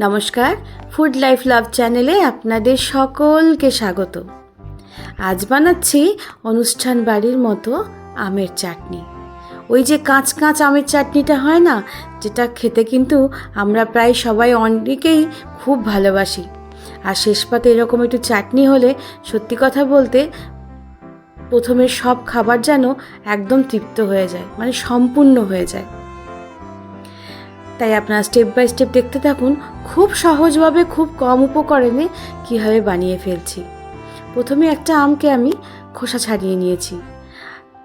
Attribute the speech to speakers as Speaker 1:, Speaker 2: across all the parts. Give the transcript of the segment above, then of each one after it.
Speaker 1: নমস্কার food life love চ্যানেলে আপনাদের সকলকে স্বাগত। আজ বানাচ্ছি অনুষ্ঠান বাড়ির মতো আমের চাটনি। ওই যে কাঁচ কাঁচ আমের চাটনিটা হয় না, যেটা খেতে কিন্তু আমরা প্রায় সবাই অনেকেই খুব ভালোবাসি। আর শেষ পাতে এরকম একটু চাটনি হলে সত্যি কথা বলতে প্রথমে সব খাবার যেন একদম তৃপ্ত হয়ে যায় মানে সম্পূর্ণ হয়ে যায়। তাই আপনারা স্টেপ বাই স্টেপ দেখতে থাকুন, খুব সহজভাবে খুব কম উপকরণে কীভাবে বানিয়ে ফেলছি। প্রথমে একটা আমকে আমি খোসা ছাড়িয়ে নিয়েছি।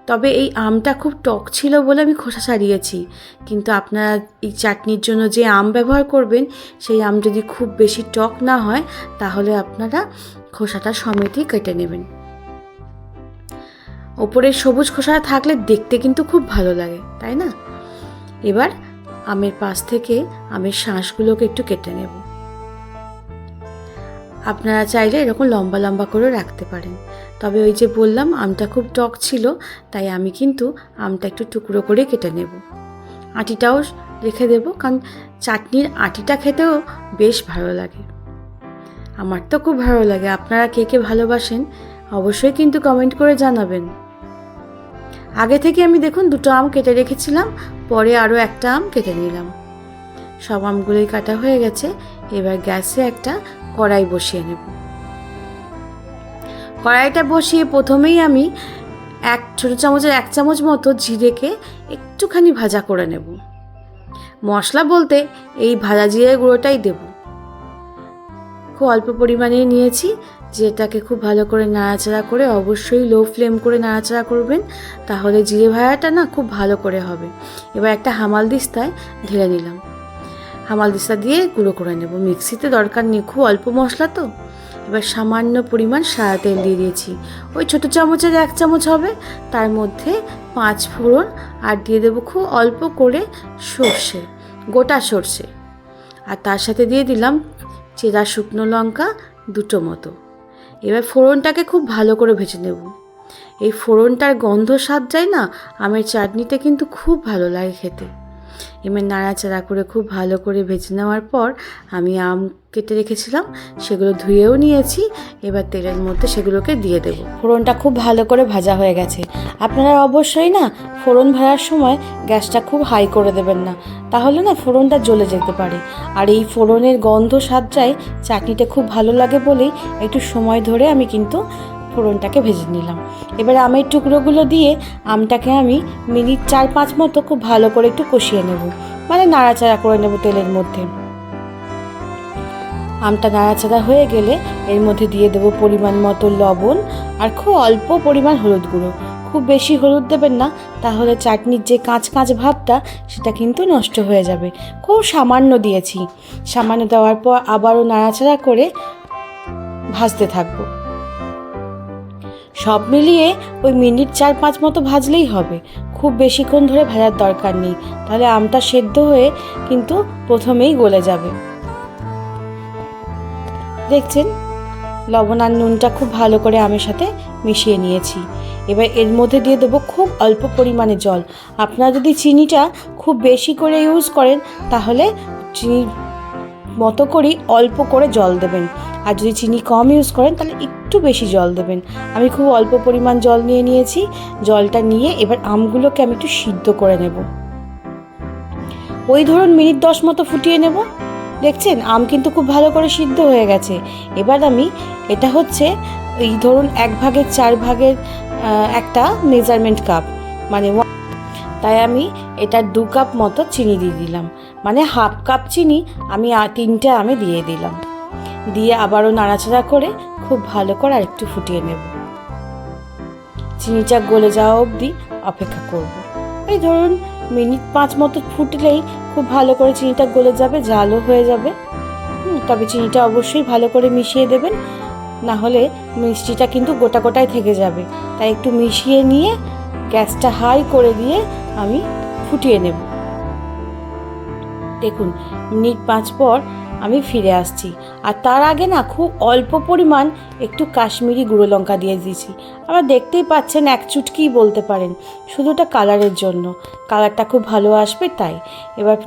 Speaker 1: তবে এই আমটা খুব টক ছিল বলে আমি খোসা ছাড়িয়েছি। কিন্তু আপনারা এই চাটনির জন্য যে আম ব্যবহার করবেন, সেই আম যদি খুব বেশি টক না হয়, তাহলে আপনারা খোসাটা সমেতই কেটে নেবেন। ওপরে সবুজ খোসা থাকলে দেখতে কিন্তু খুব ভালো লাগে, তাই না? এবার আমের পাশ থেকে আমের শাঁসগুলোকে একটু কেটে নেব। আপনারা চাইলে এরকম লম্বা লম্বা করে রাখতে পারেন। তবে ওই যে বললাম, আমটা খুব টক ছিল, তাই আমি কিন্তু আমটা একটু টুকরো করে কেটে নেব। আটিটাও রেখে দেবো, কারণ চাটনির আটিটা খেতেও বেশ ভালো লাগে। আমার তো খুব ভালো লাগে। আপনারা কে কে ভালোবাসেন, অবশ্যই কিন্তু কমেন্ট করে জানাবেন। আগে থেকে আমি দেখুন দুটো আম কেটে রেখেছিলাম, পরে আরও একটা আম কেটে নিলাম। সব আমগুলোই কাটা হয়ে গেছে, এবার গ্যাসে একটা কড়াই বসিয়ে নেব। কড়াইটা বসিয়ে প্রথমেই আমি এক ছোটো চামচের এক চামচ মতো জিরেকে একটুখানি ভাজা করে নেব। মশলা বলতে এই ভাজা জিরে গুঁড়োটাই দেব। খুব অল্প পরিমাণে নিয়েছি। যেটাকে খুব ভালো করে নাড়াচাড়া করে অবশ্যই লো ফ্লেম করে নাড়াচাড়া করবেন। তাহলে জিরে ভাজাটা না খুব ভালো করে হবে। এবার একটা হামাল দিস্তায় ঢেলে নিলাম। হামাল দিস্তা দিয়ে গুঁড়ো করে নেব। মিক্সিতে দরকার নেই, খুব অল্প মশলা তো। এবার সামান্য পরিমাণ সাদা তেল দিয়ে দিয়েছি। ওই ছোটো চামচের এক চামচ হবে। তার মধ্যে পাঁচ ফোড়ন আর দিয়ে দেবো খুব অল্প করে সর্ষে, গোটা সর্ষে। আর তার সাথে দিয়ে দিলাম চেরা শুকনো লঙ্কা, দুটো মতো। এবার ফোড়নটাকে খুব ভালো করে ভেজে নেব। এই ফোড়নটার গন্ধ স্বাদ যায় না, আমের চাটনিটা কিন্তু খুব ভালো লাগে খেতে। এবার নাড়াচাড়া করে খুব ভালো করে ভেজে নেওয়ার পর আমি আম কেটে রেখেছিলাম, সেগুলো ধুয়েও নিয়েছি, এবার তেলের মধ্যে সেগুলোকে দিয়ে দেব। ফোড়নটা খুব ভালো করে ভাজা হয়ে গেছে। আপনারা অবশ্যই না ফোড়ন ভাজার সময় গ্যাসটা খুব হাই করে দেবেন না, তাহলে না ফোড়নটা জ্বলে যেতে পারে। আর এই ফোড়নের গন্ধ যায় চাটনিটা খুব ভালো লাগে বলেই একটু সময় ধরে আমি কিন্তু ফোড়নটাকে ভেজে নিলাম। এবার আমের টুকরোগুলো দিয়ে আমটাকে আমি মিনিট চার পাঁচ মতো খুব ভালো করে একটু কষিয়ে নেব। মানে নাড়াচাড়া করে নেব তেলের মধ্যে। আমটা নাড়াচাড়া হয়ে গেলে এর মধ্যে দিয়ে দেবো পরিমাণ মতো লবণ আর খুব অল্প পরিমাণ হলুদ গুঁড়ো। খুব বেশি হলুদ দেবেন না, তাহলে চাটনির যে কাঁচ কাঁচ ভাবটা সেটা কিন্তু নষ্ট হয়ে যাবে। খুব সামান্য দিয়েছি। সামান্য দেওয়ার পর আবারও নাড়াচাড়া করে ভাজতে থাকব। সব মিলিয়ে ওই মিনিট চার পাঁচ মতো ভাজলেই হবে। খুব বেশিক্ষণ ধরে ভাজার দরকার নেই, তাহলে আমটা সেদ্ধ হয়ে কিন্তু প্রথমেই গলে যাবে। দেখছেন? লবণ আর নুনটা খুব ভালো করে আমের সাথে মিশিয়ে নিয়েছি। এবার এর মধ্যে দিয়ে দেবো খুব অল্প পরিমাণে জল। আপনারা যদি চিনিটা খুব বেশি করে ইউজ করেন, তাহলে চিনির মতো করেই অল্প করে জল দেবেন। আর যদি চিনি কম ইউজ করেন, তাহলে একটু বেশি জল দেবেন। আমি খুব অল্প পরিমাণ জল নিয়ে নিয়েছি। জলটা নিয়ে এবার আমগুলোকে আমি একটু সিদ্ধ করে নেব। ওই ধরুন মিনিট দশ মতো ফুটিয়ে নেব। দেখছেন? আম কিন্তু খুব ভালো করে সিদ্ধ হয়ে গেছে। এবার আমি, এটা হচ্ছে এই ধরুন এক ভাগের চার ভাগের একটা মেজারমেন্ট কাপ মানে তাই আমি এটা দু কাপ মতো চিনি দিয়ে দিলাম। মানে হাফ কাপ চিনি আমি তিনটে আমে দিয়ে দিলাম। দিয়ে আবারও নাড়াচাড়া করে খুব ভালো করে আরেকটু ফুটিয়ে নেব। চিনিটা গলে যাওয়া অবধি অপেক্ষা করব। এই ধরুন মিনিট পাঁচ মতো ফুটলেই খুব ভালো করে চিনিটা গলে যাবে, জালও হয়ে যাবে। তবে চিনিটা অবশ্যই ভালো করে মিশিয়ে দেবেন। না হলে মিষ্টিটা কিন্তু গোটা গোটায় থেকে যাবে। তাই একটু মিশিয়ে নিয়ে গ্যাসটা হাই করে দিয়ে আমি ফুটিয়ে নেব। দেখুন, মিনিট পাঁচ পর আমি ফিরে আসছি। আর তার আগে না খুব অল্প পরিমাণ একটু কাশ্মীরি গুঁড়ো লঙ্কা দিয়ে দিয়েছি। আবার দেখতেই পাচ্ছেন এক চুটকিই বলতে পারেন শুধুটা কালারের জন্য। কালারটা খুব ভালো আসবে তাই। এবার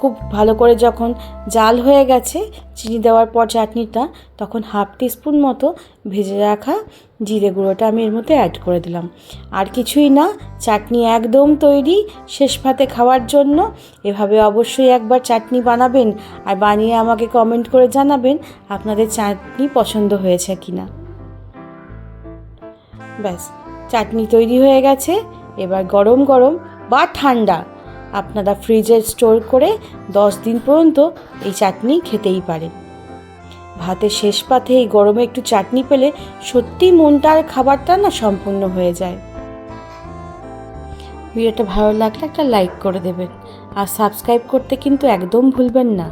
Speaker 1: খুব ভালো করে যখন জাল হয়ে গেছে, চিনি দেওয়ার পর চাটনিটা, তখন হাফ টিস্পুন মতো ভেজে রাখা জিরে গুঁড়োটা আমি এর মধ্যে অ্যাড করে দিলাম। আর কিছুই না, চাটনি একদম তৈরি, শেষ ভাতে খাওয়ার জন্য। এভাবে অবশ্যই একবার চাটনি বানাবেন আর বানিয়ে আমাকে কমেন্ট করে জানাবেন আপনাদের চাটনি পছন্দ হয়েছে কি না ব্যাস, চাটনি তৈরি হয়ে গেছে। এবার গরম গরম বা ঠান্ডা আপনারা ফ্রিজে স্টোর করে দশ দিন পর্যন্ত এই চাটনি খেতেই পারেন। ভাতের শেষ পাতে এই গরমে একটু চাটনি পেলে সত্যি মনটার খাবারটা না সম্পূর্ণ হয়ে যায়। ভিডিওটা ভালো লাগলে একটা লাইক করে দেবেন। আর সাবস্ক্রাইব করতে কিন্তু একদম ভুলবেন না।